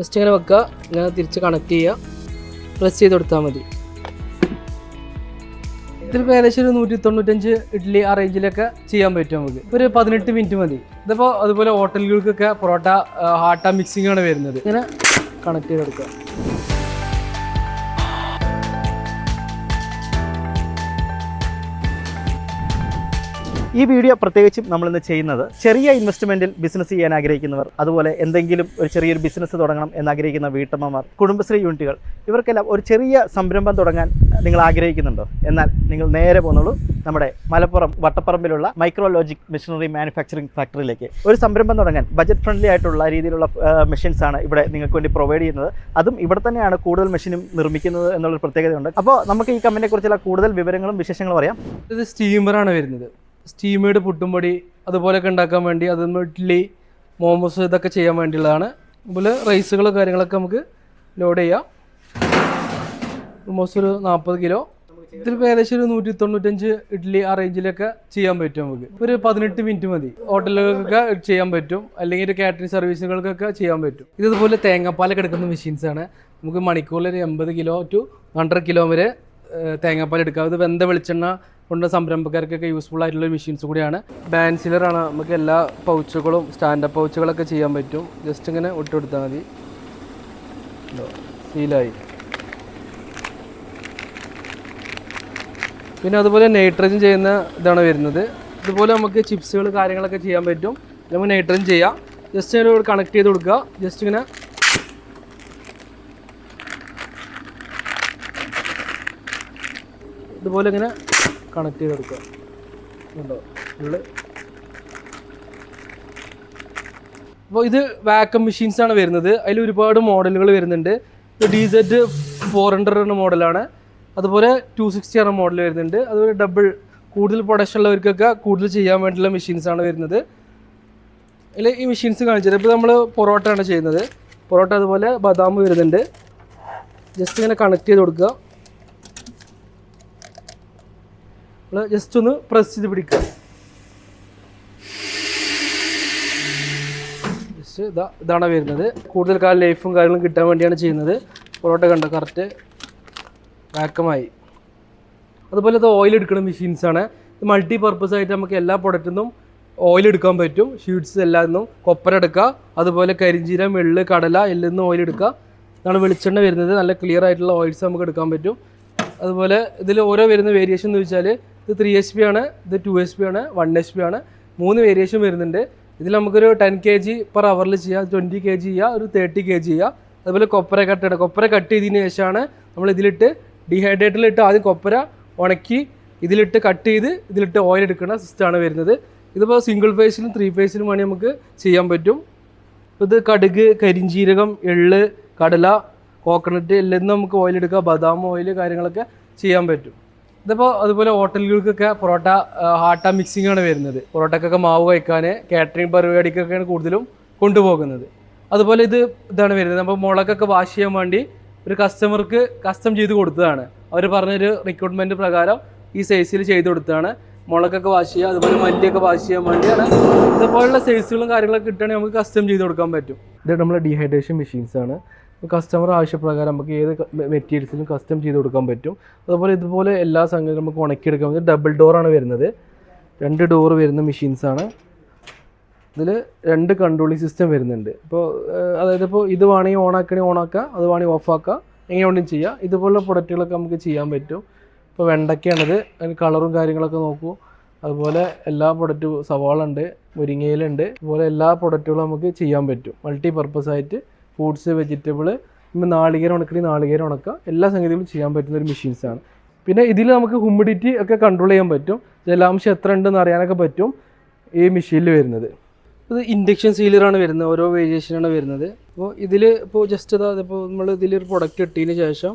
Just ഇങ്ങനെ വെക്കുക. ഇങ്ങനെ തിരിച്ച് കണക്ട് ചെയ്യുക. പ്രസ് ചെയ്ത് കൊടുത്താൽ മതി. ഇതിലിപ്പോൾ ഏകദേശം ഒരു നൂറ്റി തൊണ്ണൂറ്റഞ്ച് ഇഡ്ഡലി ആ റേഞ്ചിലൊക്കെ ചെയ്യാൻ പറ്റും നമുക്ക്. ഒരു പതിനെട്ട് മിനിറ്റ് മതി. ഇതിപ്പോൾ അതുപോലെ ഹോട്ടലുകൾക്കൊക്കെ പൊറോട്ട ഹാട്ട മിക്സിംഗ് ആണ് വരുന്നത്. ഇങ്ങനെ കണക്ട് ചെയ്ത് ഈ വീഡിയോ പ്രത്യേകിച്ചും നമ്മളിന്ന് ചെയ്യുന്നത് ചെറിയ ഇൻവെസ്റ്റ്മെന്റിൽ ബിസിനസ് ചെയ്യാൻ ആഗ്രഹിക്കുന്നവർ അതുപോലെ എന്തെങ്കിലും ഒരു ചെറിയൊരു ബിസിനസ് തുടങ്ങണം എന്നാഗ്രഹിക്കുന്ന വീട്ടമ്മമാർ കുടുംബശ്രീ യൂണിറ്റുകൾ ഇവർക്കെല്ലാം ഒരു ചെറിയ സംരംഭം തുടങ്ങാൻ നിങ്ങൾ ആഗ്രഹിക്കുന്നുണ്ടോ? എന്നാൽ നിങ്ങൾ നേരെ പോകുന്നുള്ളൂ നമ്മുടെ മലപ്പുറം വട്ടപ്പറമ്പിലുള്ള മൈക്രോലോജിക് മെഷീനറി മാനുഫാക്ചറിംഗ് ഫാക്ടറിയിലേക്ക് ഒരു സംരംഭം തുടങ്ങാൻ ബജറ്റ് ഫ്രണ്ട്ലി ആയിട്ടുള്ള രീതിയിലുള്ള മെഷീൻസ് ആണ് ഇവിടെ നിങ്ങൾക്ക് വേണ്ടി പ്രൊവൈഡ് ചെയ്യുന്നത്. അതും ഇവിടെ തന്നെയാണ് കൂടുതൽ മെഷീനും നിർമ്മിക്കുന്നത് എന്നുള്ളൊരു പ്രത്യേകതയുണ്ട്. അപ്പോൾ നമുക്ക് ഈ കമ്പനിയെ കുറിച്ചുള്ള കൂടുതൽ വിവരങ്ങളും വിശേഷങ്ങളും അറിയാം. ഇത് സ്റ്റീമറാണ് വരുന്നത്. സ്റ്റീമേഡ് പുട്ടുംപൊടി അതുപോലെയൊക്കെ ഉണ്ടാക്കാൻ വേണ്ടി അത് ഇഡ്ഡലി മോമോസ് ഇതൊക്കെ ചെയ്യാൻ വേണ്ടിയുള്ളതാണ്. അതുപോലെ റൈസുകൾ കാര്യങ്ങളൊക്കെ നമുക്ക് ലോഡ് ചെയ്യാം. ഓൾമോസ്റ്റ് ഒരു നാൽപ്പത് കിലോ. ഇതിലിപ്പോൾ ഏകദേശം ഒരു നൂറ്റി തൊണ്ണൂറ്റഞ്ച് ഇഡ്ഡലി ആ റേഞ്ചിലൊക്കെ ചെയ്യാൻ പറ്റും നമുക്ക്. ഒരു പതിനെട്ട് മിനിറ്റ് മതി. ഹോട്ടലുകൾക്കൊക്കെ ചെയ്യാൻ പറ്റും. അല്ലെങ്കിൽ ഒരു കാറ്ററിംഗ് സർവീസുകൾക്കൊക്കെ ചെയ്യാൻ പറ്റും. ഇത് ഇതുപോലെ തേങ്ങാപ്പാലൊക്കെ എടുക്കുന്ന മെഷീൻസ് ആണ്. നമുക്ക് മണിക്കൂറിൽ ഒരു എൺപത് കിലോ ടു ഹൺഡ്രഡ് കിലോ വരെ തേങ്ങാപ്പാൽ എടുക്കാം. ഇത് വെന്ത വെളിച്ചെണ്ണ കൊണ്ട് സംരംഭക്കാർക്കൊക്കെ യൂസ്ഫുൾ ആയിട്ടുള്ള മെഷീൻസ് കൂടിയാണ്. ബാൻസിലറാണ് നമുക്ക് എല്ലാ പൗച്ചുകളും സ്റ്റാൻഡപ്പ് പൗച്ചുകളൊക്കെ ചെയ്യാൻ പറ്റും. ജസ്റ്റ് ഇങ്ങനെ ഒട്ടി കൊടുത്താൽ മതി. സീലായി പിന്നെ അതുപോലെ നൈട്രജൻ ചെയ്യുന്ന ഇതാണ് വരുന്നത്. ഇതുപോലെ നമുക്ക് ചിപ്സുകൾ കാര്യങ്ങളൊക്കെ ചെയ്യാൻ പറ്റും. നമുക്ക് നൈട്രജൻ ചെയ്യാം. ജസ്റ്റ് ഇങ്ങനെ കണക്ട് ചെയ്ത് കൊടുക്കുക. ജസ്റ്റ് ഇങ്ങനെ. ഇതുപോലെ ഇങ്ങനെ കണക്ട് ചെയ്ത് കൊടുക്കുക ഉണ്ടോ ഉള്ളിൽ അപ്പോൾ ഇത് വാക്കം മെഷീൻസ് ആണ് വരുന്നത്. അതിൽ ഒരുപാട് മോഡലുകൾ വരുന്നുണ്ട്. ഇത് ഡി സെറ്റ് ഫോർ ഹൺഡ്രഡ് എന്ന മോഡലാണ് അതുപോലെ ടു സിക്സ്റ്റി എന്ന മോഡൽ വരുന്നുണ്ട്. അതുപോലെ ഡബിൾ കൂടുതൽ പ്രൊഡക്ഷൻ ഉള്ളവർക്കൊക്കെ കൂടുതൽ ചെയ്യാൻ വേണ്ടിയുള്ള മെഷീൻസ് ആണ് വരുന്നത്. അതിൽ ഈ മെഷീൻസ് കാണിച്ചത് ഇപ്പോൾ നമ്മൾ പൊറോട്ടയാണ് ചെയ്യുന്നത്. പൊറോട്ട അതുപോലെ ബദാം വരുന്നുണ്ട്. ജസ്റ്റ് ഇങ്ങനെ കണക്ട് ചെയ്ത് കൊടുക്കുക. ജസ്റ്റ് ഒന്ന് പ്രസ് ചെയ്ത് പിടിക്കുക. ഇതാണ് വരുന്നത്. കൂടുതൽ കാലം ലൈഫും കാര്യങ്ങളും കിട്ടാൻ വേണ്ടിയാണ് ചെയ്യുന്നത്. പൊറോട്ട കണ്ടോ? കറക്റ്റ് വാക്കമായി അതുപോലെ ഇത് ഓയിൽ എടുക്കുന്ന മെഷീൻസ് ആണ്. ഇത് മൾട്ടി പർപ്പസ് ആയിട്ട് നമുക്ക് എല്ലാ പ്രൊഡക്റ്റിൽ നിന്നും ഓയിൽ എടുക്കാൻ പറ്റും. ഷീറ്റ്സ് എല്ലാത്തിനും കൊപ്പര എടുക്കുക. അതുപോലെ കരിഞ്ചീരം എള്ള് കടല എല്ലിൽ നിന്നും ഓയിൽ എടുക്കുക. ഇതാണ് വെളിച്ചെണ്ണ വരുന്നത്. നല്ല ക്ലിയർ ആയിട്ടുള്ള ഓയിൽസ് നമുക്ക് എടുക്കാൻ പറ്റും. അതുപോലെ ഇതിൽ ഓരോ വരുന്ന വേരിയേഷൻ എന്ന് വെച്ചാൽ ഇത് ത്രീ എച്ച് പി ആണ് ഇത് ടു എച്ച് പി ആണ് വൺ എച്ച് പി ആണ്. മൂന്ന് വേരിയേഷൻ വരുന്നുണ്ട്. ഇതിൽ നമുക്കൊരു ടെൻ കെ ജി പെർ അവറിൽ ചെയ്യാം ട്വന്റി കെ ജി ചെയ്യുക ഒരു തേർട്ടി കെ ജി ചെയ്യുക അതുപോലെ കൊപ്പര കട്ട് ഇടുക. കൊപ്പര കട്ട് ചെയ്തതിന് ശേഷമാണ് നമ്മൾ ഇതിലിട്ട് ഡീഹൈഡ്രേറ്ററിലിട്ട് ആദ്യം കൊപ്പര ഉണക്കി ഇതിലിട്ട് കട്ട് ചെയ്ത് ഇതിലിട്ട് ഓയിൽ എടുക്കുന്ന സിസ്റ്റമാണ് വരുന്നത്. ഇതിപ്പോൾ സിംഗിൾ ഫേസിലും ത്രീ ഫേസിലും വേണമെങ്കിൽ നമുക്ക് ചെയ്യാൻ പറ്റും. ഇത് കടുക് കരിഞ്ചീരകം എള്ള് കടല കോക്കനട്ട് എല്ലാം നമുക്ക് ഓയിൽ എടുക്കുക ബദാം ഓയിൽ കാര്യങ്ങളൊക്കെ ചെയ്യാൻ പറ്റും. ഇതിപ്പോൾ അതുപോലെ ഹോട്ടലുകൾക്കൊക്കെ പൊറോട്ട ഹാട്ട മിക്സിംഗ് ആണ് വരുന്നത്. പൊറോട്ടക്കൊക്കെ മാവ് കഴിക്കാൻ കാറ്ററിംഗ് പരിപാടിക്കൊക്കെയാണ് കൂടുതലും കൊണ്ടുപോകുന്നത്. അതുപോലെ ഇത് ഇതാണ് വരുന്നത്. അപ്പോൾ മുളകൊക്കെ വാഷ് ചെയ്യാൻ വേണ്ടി ഒരു കസ്റ്റമർക്ക് കസ്റ്റം ചെയ്ത് കൊടുത്തതാണ്. അവർ പറഞ്ഞൊരു റിക്രൂട്ട്മെന്റ് പ്രകാരം ഈ സൈസിൽ ചെയ്ത് കൊടുത്തതാണ്. മുളകൊക്കെ വാഷ് ചെയ്യുക അതുപോലെ മല്ലിയൊക്കെ വാഷ് ചെയ്യാൻ വേണ്ടിയാണ് ഇതുപോലുള്ള സൈസുകളും കാര്യങ്ങളൊക്കെ കിട്ടുകയാണെങ്കിൽ നമുക്ക് കസ്റ്റം ചെയ്ത് കൊടുക്കാൻ പറ്റും. ഇത് നമ്മളെ ഡീഹൈഡ്രേഷൻ മെഷീൻസ് ആണ്. കസ്റ്റമർ ആവശ്യപ്രകാരം നമുക്ക് ഏത് മെറ്റീരിയൽസിലും കസ്റ്റം ചെയ്ത് കൊടുക്കാൻ പറ്റും. അതുപോലെ ഇതുപോലെ എല്ലാ സംഗതിയും നമുക്ക് ഉണക്കിയെടുക്കാൻ പറ്റും. ഡബിൾ ഡോറാണ് വരുന്നത്. രണ്ട് ഡോർ വരുന്ന മെഷീൻസാണ് ഇതിൽ രണ്ട് കൺട്രോളിങ് സിസ്റ്റം വരുന്നുണ്ട്. ഇപ്പോൾ അതായത് ഇപ്പോൾ ഇത് വേണമെങ്കിൽ ഓൺ ആക്കുക അത് വേണമെങ്കിൽ ഓഫ് ആക്കുക എങ്ങനെ വേണമെങ്കിലും ചെയ്യാം. ഇതുപോലുള്ള പ്രൊഡക്റ്റുകളൊക്കെ നമുക്ക് ചെയ്യാൻ പറ്റും. ഇപ്പോൾ വെണ്ടയ്ക്കാണിത്. അതിന് കളറും കാര്യങ്ങളൊക്കെ നോക്കൂ. അതുപോലെ എല്ലാ പ്രൊഡക്റ്റും സവാള ഉണ്ട് മുരിങ്ങയിലുണ്ട് അതുപോലെ എല്ലാ പ്രൊഡക്റ്റുകളും നമുക്ക് ചെയ്യാൻ പറ്റും. മൾട്ടി പർപ്പസ് ആയിട്ട് ഫ്രൂട്ട്സ് വെജിറ്റബിൾ പിന്നെ നാളികേരം ഉണക്കണി നാളികേരം ഉണക്കുക എല്ലാ സംഗതികളും ചെയ്യാൻ പറ്റുന്ന ഒരു മെഷീൻസാണ്. പിന്നെ ഇതിൽ നമുക്ക് ഹ്യൂമിഡിറ്റി ഒക്കെ കൺട്രോൾ ചെയ്യാൻ പറ്റും. ജലാംശം എത്ര ഉണ്ടെന്ന് അറിയാനൊക്കെ പറ്റും ഈ മെഷീനിൽ വരുന്നത്. ഇത് ഇൻഡക്ഷൻ സീലറാണ് വരുന്നത് ഓരോ വേരിയേഷനാണ് വരുന്നത്. അപ്പോൾ ഇതിൽ ഇപ്പോൾ ജസ്റ്റ് ഇതാ ഇപ്പോൾ നമ്മൾ ഇതിലൊരു പ്രൊഡക്റ്റ് ഇട്ടതിന് ശേഷം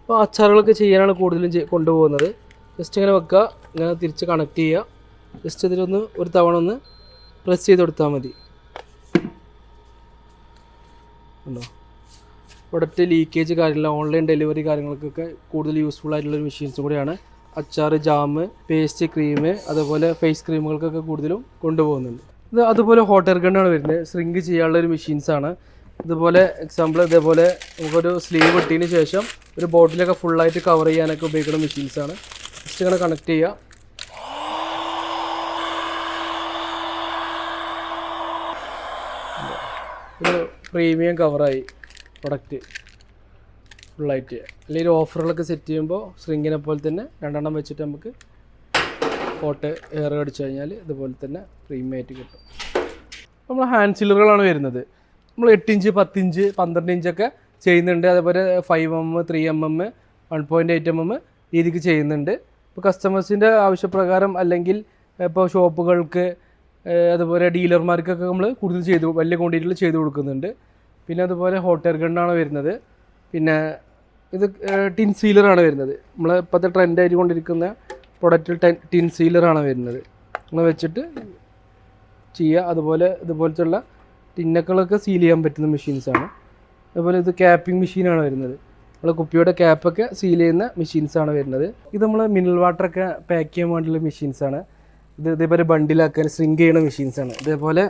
ഇപ്പോൾ അച്ചാറുകളൊക്കെ ചെയ്യാനാണ് കൂടുതലും കൊണ്ടുപോകുന്നത്. ജസ്റ്റ് ഇങ്ങനെ വെക്കുക ഇങ്ങനെ തിരിച്ച് കണക്ട് ചെയ്യുക. ജസ്റ്റ് ഇതിലൊന്ന് ഒരു തവണ ഒന്ന് പ്രസ് ചെയ്ത് കൊടുത്താൽ മതി. ഉണ്ടോ? പ്രൊഡക്റ്റ് ലീക്കേജ് കാര്യമില്ല ഓൺലൈൻ ഡെലിവറി കാര്യങ്ങൾക്കൊക്കെ കൂടുതൽ യൂസ്ഫുൾ ആയിട്ടുള്ള ഒരു മെഷീൻസ് കൂടിയാണ്. അച്ചാർ ജാം പേസ്റ്റ് ക്രീം അതുപോലെ ഫേസ് ക്രീമുകൾക്കൊക്കെ കൂടുതലും കൊണ്ടുപോകുന്നുണ്ട്. ഇത് അതുപോലെ ഹോട്ട് എയർ ഗണ്ണാണ് വരുന്നത്. സ്രിങ്ക് ചെയ്യാനുള്ള ഒരു മെഷീൻസാണ് ഇതുപോലെ എക്സാമ്പിൾ ഇതേപോലെ നമുക്കൊരു സ്ലീവ് ഇട്ടതിന് ശേഷം ഒരു ബോട്ടിലൊക്കെ ഫുള്ളായിട്ട് കവർ ചെയ്യാനൊക്കെ ഉപയോഗിക്കുന്ന മെഷീൻസാണ് ജസ്റ്റ് ഇങ്ങനെ കണക്ട് ചെയ്യുക ഒരു പ്രീമിയം കവറായി പ്രൊഡക്റ്റ് ഫുള്ളായിട്ട് അല്ലെങ്കിൽ ഓഫറുകളൊക്കെ സെറ്റ് ചെയ്യുമ്പോൾ സ്ട്രിങ്ങിനെ പോലെ തന്നെ രണ്ടെണ്ണം വെച്ചിട്ട് നമുക്ക് കോട്ട് എയർ അടിച്ചു കഴിഞ്ഞാൽ ഇതുപോലെ തന്നെ പ്രീമിയം ആയിട്ട് കിട്ടും. നമ്മൾ ഹാൻഡ് സില്ലറുകളാണ് വരുന്നത്. നമ്മൾ എട്ട് ഇഞ്ച് പത്തിഞ്ച് പന്ത്രണ്ട് ഇഞ്ചൊക്കെ ചെയ്യുന്നുണ്ട്. അതേപോലെ five M M three M M one point eight M M രീതിക്ക് ചെയ്യുന്നുണ്ട്. ഇപ്പോൾ കസ്റ്റമേഴ്സിന്റെ ആവശ്യപ്രകാരം അല്ലെങ്കിൽ ഇപ്പോൾ ഷോപ്പുകൾക്ക് അതുപോലെ ഡീലർമാർക്കൊക്കെ നമ്മൾ കൂടുതൽ ചെയ്തു വലിയ ക്വാണ്ടിറ്റിയിൽ ചെയ്തു കൊടുക്കുന്നുണ്ട്. പിന്നെ അതുപോലെ ഹോട്ട് എയർ ഗണ്ണാണ് വരുന്നത്. പിന്നെ ഇത് ടിൻ സീലറാണ് വരുന്നത്. നമ്മൾ ഇപ്പോഴത്തെ ട്രെൻഡ് ആയിക്കൊണ്ടിരിക്കുന്ന പ്രൊഡക്റ്റിൽ ടിൻ സീലറാണ് വരുന്നത്. നമ്മൾ വെച്ചിട്ട് ചെയ്യുക അതുപോലെ ഇതുപോലത്തുള്ള ടിന്നക്കളൊക്കെ സീൽ ചെയ്യാൻ പറ്റുന്ന മെഷീൻസാണ് അതുപോലെ ഇത് ക്യാപ്പിംഗ് മെഷീനാണ് വരുന്നത്. നമ്മൾ കുപ്പിയുടെ ക്യാപ്പൊക്കെ സീൽ ചെയ്യുന്ന മെഷീൻസാണ് വരുന്നത്. ഇത് നമ്മൾ മിനറൽ വാട്ടറൊക്കെ പാക്ക് ചെയ്യാൻ വേണ്ടിയുള്ള മെഷീൻസാണ് ഇത് ഇതേപോലെ ബണ്ടിലാക്കാൻ സ്ട്രിങ്ക് ചെയ്യുന്ന മെഷീൻസാണ് ഇതേപോലെ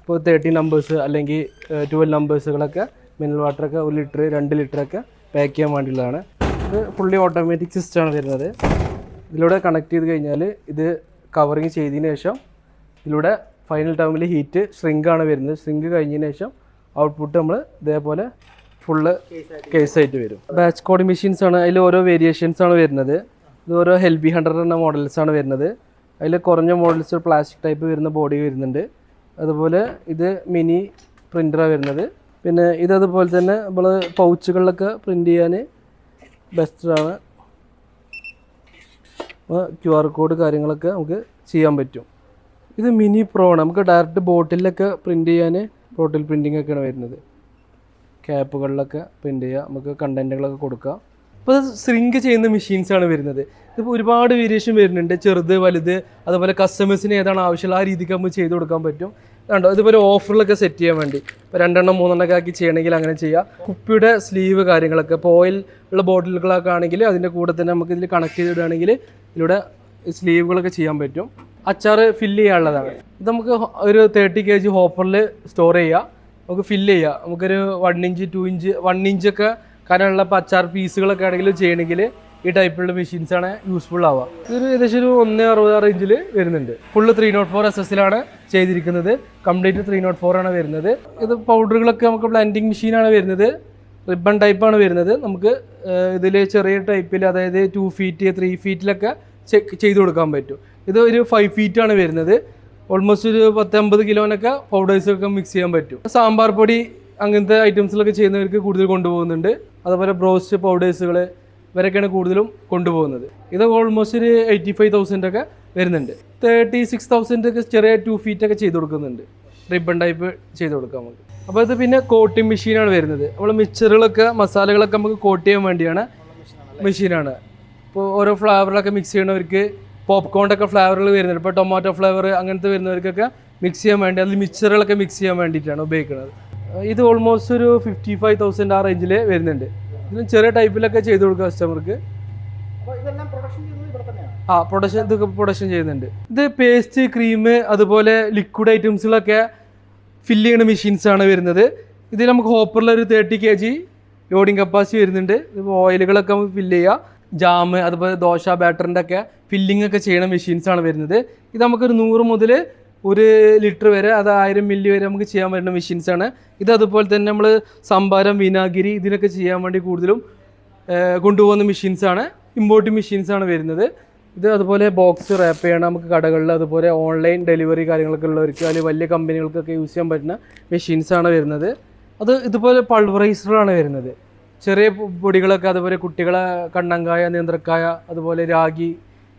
ഇപ്പോൾ തേർട്ടി നമ്പേഴ്സ് അല്ലെങ്കിൽ ട്വൽവ് നമ്പേഴ്സുകളൊക്കെ മിനറൽ വാട്ടറൊക്കെ ഒരു ലിറ്റർ രണ്ട് ലിറ്ററൊക്കെ പാക്ക് ചെയ്യാൻ വേണ്ടിയുള്ളതാണ്. ഇത് ഫുള്ളി ഓട്ടോമാറ്റിക് സിസ്റ്റമാണ് വരുന്നത്. ഇതിലൂടെ കണക്ട് ചെയ്ത് കഴിഞ്ഞാൽ ഇത് കവറിങ് ചെയ്തതിന് ശേഷം ഇതിലൂടെ ഫൈനൽ ടൈമിൽ ഹീറ്റ് ആണ് വരുന്നത്. സ്ട്രിങ്ക് കഴിഞ്ഞതിന് ശേഷം ഔട്ട്പുട്ട് നമ്മൾ ഇതേപോലെ ഫുള്ള് കേസായിട്ട് വരും. ബാച്ച് കോഡ് ആണ്. അതിൽ ഓരോ വേരിയേഷൻസ് ആണ് വരുന്നത്. ഇത് ഓരോ ഹെൽബി ഹൺഡ്രഡ് എന്ന മോഡൽസ് ആണ് വരുന്നത്. അതിൽ കുറഞ്ഞ മോഡൽസ് പ്ലാസ്റ്റിക് ടൈപ്പ് വരുന്ന ബോഡി വരുന്നുണ്ട്. അതുപോലെ ഇത് മിനി പ്രിന്ററാണ് വരുന്നത്. പിന്നെ ഇത് അതുപോലെ തന്നെ നമ്മൾ പൗച്ചുകളിലൊക്കെ പ്രിന്റ് ചെയ്യാൻ ബെസ്റ്റാണ് ക്യു ആർ കോഡ് കാര്യങ്ങളൊക്കെ നമുക്ക് ചെയ്യാൻ പറ്റും. ഇത് മിനി പ്രോ ആണ്. നമുക്ക് ഡയറക്റ്റ് ബോട്ടിലൊക്കെ പ്രിന്റ് ചെയ്യാൻ ബോട്ടിൽ പ്രിന്റിംഗ് ഒക്കെയാണ് വരുന്നത്. ക്യാപ്പുകളിലൊക്കെ പ്രിന്റ് ചെയ്യുക നമുക്ക് കണ്ടന്റുകളൊക്കെ കൊടുക്കുക അപ്പോൾ സ്ക്രിങ്ക് ചെയ്യുന്ന മെഷീൻസാണ് വരുന്നത്. ഇതിപ്പോൾ ഒരുപാട് വേരിയേഷൻ വരുന്നുണ്ട്. ചെറുത് വലുത് അതുപോലെ കസ്റ്റമേഴ്സിന് ഏതാണ് ആവശ്യമുള്ള ആ രീതിക്ക് നമുക്ക് ചെയ്ത് കൊടുക്കാൻ പറ്റും. കണ്ടോ? ഇതുപോലെ ഓഫറിലൊക്കെ സെറ്റ് ചെയ്യാൻ വേണ്ടി. ഇപ്പോൾ രണ്ടെണ്ണം മൂന്നെണ്ണൊക്കെ ആക്കി ചെയ്യണമെങ്കിൽ അങ്ങനെ ചെയ്യാം. കുപ്പിയുടെ സ്ലീവ് കാര്യങ്ങളൊക്കെ ഇപ്പോൾ ഓയിൽ ഉള്ള ബോട്ടിലുകളൊക്കെ ആണെങ്കിൽ അതിന്റെ കൂടെ തന്നെ നമുക്ക് ഇതിൽ കണക്ട് ചെയ്തിടുകയാണെങ്കിൽ ഇതിലൂടെ സ്ലീവുകളൊക്കെ ചെയ്യാൻ പറ്റും. അച്ചാർ ഫില്ല് ചെയ്യാനുള്ളതാണ്. ഇത് നമുക്ക് ഒരു തേർട്ടി കെ ജി ഹോപ്പറിൽ സ്റ്റോർ ചെയ്യാം. നമുക്ക് ഫില്ല് ചെയ്യാം. നമുക്കൊരു one inch two inch one ഇഞ്ചൊക്കെ കനമുള്ള പച്ചാർ പീസുകളൊക്കെ ആണെങ്കിൽ ചെയ്യണമെങ്കിൽ ഈ ടൈപ്പിലുള്ള മെഷീൻസ് ആണ് യൂസ്ഫുൾ ആവുക. ഇതൊരു ഏകദേശം ഒരു ഒന്ന് അറുപത് റേഞ്ചിൽ വരുന്നുണ്ട്. Full three not four S എസിലാണ് ചെയ്തിരിക്കുന്നത്. കംപ്ലീറ്റ് ത്രീ നോട്ട് ഫോർ ആണ് വരുന്നത്. ഇത് പൗഡറുകളൊക്കെ നമുക്ക് ബ്ലെൻഡിങ് മെഷീനാണ് വരുന്നത്. റിബൺ ടൈപ്പാണ് വരുന്നത്. നമുക്ക് ഇതിൽ ചെറിയ ടൈപ്പിൽ അതായത് ടു ഫീറ്റ് ത്രീ ഫീറ്റിലൊക്കെ ചെയ്ത് കൊടുക്കാൻ പറ്റും. ഇത് ഒരു ഫൈവ് ആണ് വരുന്നത്. ഓൾമോസ്റ്റ് ഒരു പത്തമ്പത് കിലോനൊക്കെ പൗഡേഴ്സൊക്കെ മിക്സ് ചെയ്യാൻ പറ്റും. സാമ്പാർ പൊടി അങ്ങനത്തെ ഐറ്റംസിലൊക്കെ ചെയ്യുന്നവർക്ക് കൂടുതൽ കൊണ്ടുപോകുന്നുണ്ട്. അതുപോലെ ബ്രോസ്റ്റ് പൗഡേഴ്സുകൾ ഇവരൊക്കെയാണ് കൂടുതലും കൊണ്ടുപോകുന്നത്. ഇത് ഓൾമോസ്റ്റ് ഒരു എയ്റ്റി ഫൈവ് തൗസൻഡ് ഒക്കെ വരുന്നുണ്ട്. തേർട്ടി സിക്സ് തൗസൻഡ് ഒക്കെ ചെറിയ ടു ഫീറ്റ് ഒക്കെ ചെയ്ത് കൊടുക്കുന്നുണ്ട്. റിബൺ ടൈപ്പ് ചെയ്ത് കൊടുക്കാം നമുക്ക്. അപ്പോൾ ഇത് പിന്നെ കോട്ടിംഗ് മെഷീനാണ് വരുന്നത്. നമ്മൾ മിക്സറുകളൊക്കെ മസാലകളൊക്കെ നമുക്ക് കോട്ട് ചെയ്യാൻ വേണ്ടിയാണ് മെഷീനാണ് ഇപ്പോൾ ഓരോ ഫ്ലേവറിലൊക്കെ മിക്സ് ചെയ്യണവർക്ക് പോപ്കോണിന്റെ ഫ്ലേവറുകൾ വരുന്നുണ്ട്. ഇപ്പോൾ ടൊമാറ്റോ ഫ്ലേവർ അങ്ങനത്തെ വരുന്നവർക്കൊക്കെ മിക്സ് ചെയ്യാൻ വേണ്ടി അതിൽ മിക്സറുകളൊക്കെ മിക്സ് ചെയ്യാൻ വേണ്ടിയിട്ടാണ് ഉപയോഗിക്കുന്നത്. ഇത് ഓൾമോസ്റ്റ് ഒരു ഫിഫ്റ്റി ഫൈവ് തൗസൻഡ് ആ റേഞ്ചിൽ വരുന്നുണ്ട്. ഇതിന് ചെറിയ ടൈപ്പിലൊക്കെ ചെയ്ത് കൊടുക്കുക കസ്റ്റമർക്ക് ആ പ്രൊഡക്ഷൻ ഇതൊക്കെ പ്രൊഡക്ഷൻ ചെയ്യുന്നുണ്ട്. ഇത് പേസ്റ്റ് ക്രീം അതുപോലെ ലിക്വിഡ് ഐറ്റംസുകളൊക്കെ ഫില്ല് ചെയ്യുന്ന മെഷീൻസ് ആണ് വരുന്നത്. ഇതിൽ നമുക്ക് ഹോപ്പറിൽ ഒരു thirty K G loading capacity വരുന്നുണ്ട് ഓയിലുകളൊക്കെ നമുക്ക് ഫില്ല് ചെയ്യുക ജാം അതുപോലെ ദോശ ബാറ്ററിന്റെ ഒക്കെ ഫില്ലിംഗ് ഒക്കെ ചെയ്യുന്ന മെഷീൻസ് ആണ് വരുന്നത്. ഇത് നമുക്കൊരു നൂറ് മുതൽ ഒരു ലിറ്റർ വരെ അത് ആയിരം മില്ലി വരെ നമുക്ക് ചെയ്യാൻ പറ്റുന്ന മെഷീൻസ് ആണ്. ഇത് അതുപോലെ തന്നെ നമ്മൾ സംഭാരം വിനാഗിരി ഇതിനൊക്കെ ചെയ്യാൻ വേണ്ടി കൂടുതലും കൊണ്ടുപോകുന്ന മെഷീൻസാണ് ഇമ്പോർട്ടിംഗ് മെഷീൻസാണ് വരുന്നത്. ഇത് അതുപോലെ ബോക്സ് റാപ്പ് ചെയ്യണം നമുക്ക് കടകളിൽ അതുപോലെ ഓൺലൈൻ ഡെലിവറി കാര്യങ്ങളൊക്കെ ഉള്ളവർക്ക് അല്ലെങ്കിൽ വലിയ കമ്പനികൾക്കൊക്കെ യൂസ് ചെയ്യാൻ പറ്റുന്ന മെഷീൻസാണ് വരുന്നത്. അത് ഇതുപോലെ പൾവറൈസറാണ് വരുന്നത്. ചെറിയ പൊടികളൊക്കെ അതുപോലെ കുട്ടികളെ കണ്ണങ്കായ നേന്ത്രക്കായ അതുപോലെ രാഗി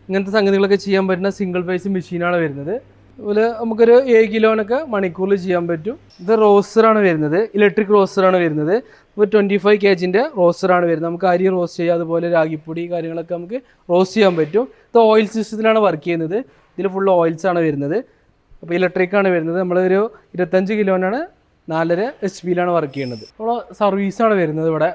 ഇങ്ങനത്തെ സംഗതികളൊക്കെ ചെയ്യാൻ പറ്റുന്ന സിംഗിൾ ഫേസ് മെഷീനാണ് വരുന്നത്. അതുപോലെ നമുക്കൊരു ഏഴ് കിലോനൊക്കെ മണിക്കൂറിൽ ചെയ്യാൻ പറ്റും. ഇത് റോസ്റ്ററാണ് വരുന്നത്. ഇലക്ട്രിക് റോസ്റ്ററാണ് വരുന്നത്. ഒരു ട്വന്റി ഫൈവ് കെ ജിന്റെ റോസ്റ്ററാണ് വരുന്നത്. നമുക്ക് അരി റോസ്റ്റ് ചെയ്യാം. അതുപോലെ രാഗിപ്പൊടി കാര്യങ്ങളൊക്കെ നമുക്ക് റോസ്റ്റ് ചെയ്യാൻ പറ്റും. ഇത് ഓയിൽ സിസ്റ്റത്തിലാണ് വർക്ക് ചെയ്യുന്നത്. ഇതിൽ ഫുൾ ഓയിൽസാണ് വരുന്നത്. അപ്പോൾ ഇലക്ട്രിക്കാണ് വരുന്നത്. നമ്മളൊരു ഇരുപത്തഞ്ച് കിലോനാണ് നാലര എച്ച് പിയിലാണ് വർക്ക് ചെയ്യുന്നത്. അപ്പോൾ സർവീസാണ് വരുന്നത് ഇവിടെ.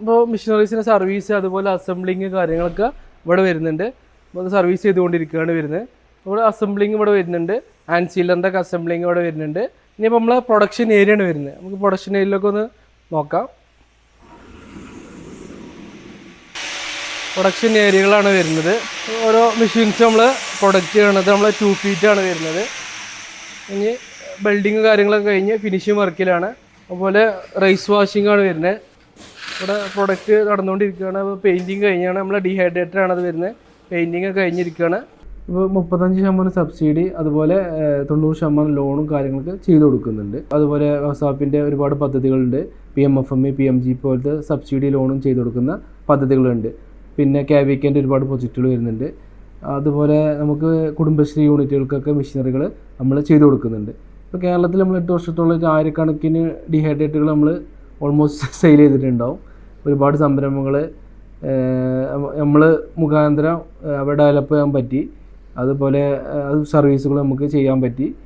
ഇപ്പോൾ മിഷനറീസിന്റെ സർവീസ് അതുപോലെ അസംബ്ലിങ് കാര്യങ്ങളൊക്കെ ഇവിടെ വരുന്നുണ്ട്. അപ്പോൾ സർവീസ് ചെയ്തുകൊണ്ടിരിക്കുകയാണ് വരുന്നത്. ഇവിടെ അസംബ്ലിങ് ഇവിടെ വരുന്നുണ്ട്. ആൻഡ് സീലറിന്റെ അസംബ്ലിങ് ഇവിടെ വരുന്നുണ്ട്. ഇനിയിപ്പോൾ നമ്മൾ പ്രൊഡക്ഷൻ ഏരിയയാണ് വരുന്നത്. നമുക്ക് പ്രൊഡക്ഷൻ ഏരിയയിലൊക്കെ ഒന്ന് നോക്കാം. പ്രൊഡക്ഷൻ ഏരിയകളാണ് വരുന്നത്. ഓരോ മെഷീൻസ് നമ്മൾ പ്രൊഡക്റ്റ് ചെയ്യണത് നമ്മൾ ടു ഫീറ്റാണ് വരുന്നത്. ഇനി ബിൽഡിങ് കാര്യങ്ങളൊക്കെ കഴിഞ്ഞ് ഫിനിഷിങ് വർക്കിലാണ് അതുപോലെ റൈസ് വാഷിംഗ് ആണ് വരുന്നത്. ഇവിടെ പ്രൊഡക്റ്റ് നടന്നുകൊണ്ടിരിക്കുകയാണ്. പെയിന്റിങ് കഴിഞ്ഞാണ്. നമ്മൾ ഡീഹൈഡ്രേറ്ററാണ് അത് വരുന്നത്. പെയിന്റിങ് ഒക്കെ കഴിഞ്ഞിരിക്കുകയാണ്. ഇപ്പോൾ മുപ്പത്തഞ്ച് ശതമാനം സബ്സിഡി അതുപോലെ തൊണ്ണൂറ് ശതമാനം ലോണും കാര്യങ്ങളൊക്കെ ചെയ്തു കൊടുക്കുന്നുണ്ട്. അതുപോലെ വസാപ്പിന്റെ ഒരുപാട് പദ്ധതികളുണ്ട്. P M F M E P M G പോലത്തെ സബ്സിഡി ലോണും ചെയ്തു കൊടുക്കുന്ന പദ്ധതികളുണ്ട്. പിന്നെ കെ വി കെന്റെ ഒരുപാട് പ്രൊജക്റ്റുകൾ വരുന്നുണ്ട്. അതുപോലെ നമുക്ക് കുടുംബശ്രീ യൂണിറ്റുകൾക്കൊക്കെ മെഷീനറികൾ നമ്മൾ ചെയ്തു കൊടുക്കുന്നുണ്ട്. ഇപ്പോൾ കേരളത്തിൽ നമ്മൾ എട്ട് വർഷത്തോളം ആയിരക്കണക്കിന് ഡീഹൈഡ്രേറ്റുകൾ നമ്മൾ ഓൾമോസ്റ്റ് സെയിൽ ചെയ്തിട്ടുണ്ടാവും. ഒരുപാട് സംരംഭങ്ങൾ നമ്മൾ മുഖാന്തരം അവിടെ ഡെവലപ്പ് ചെയ്യാൻ പറ്റി. അതുപോലെ സർവീസുകൾ നമുക്ക് ചെയ്യാൻ പറ്റി.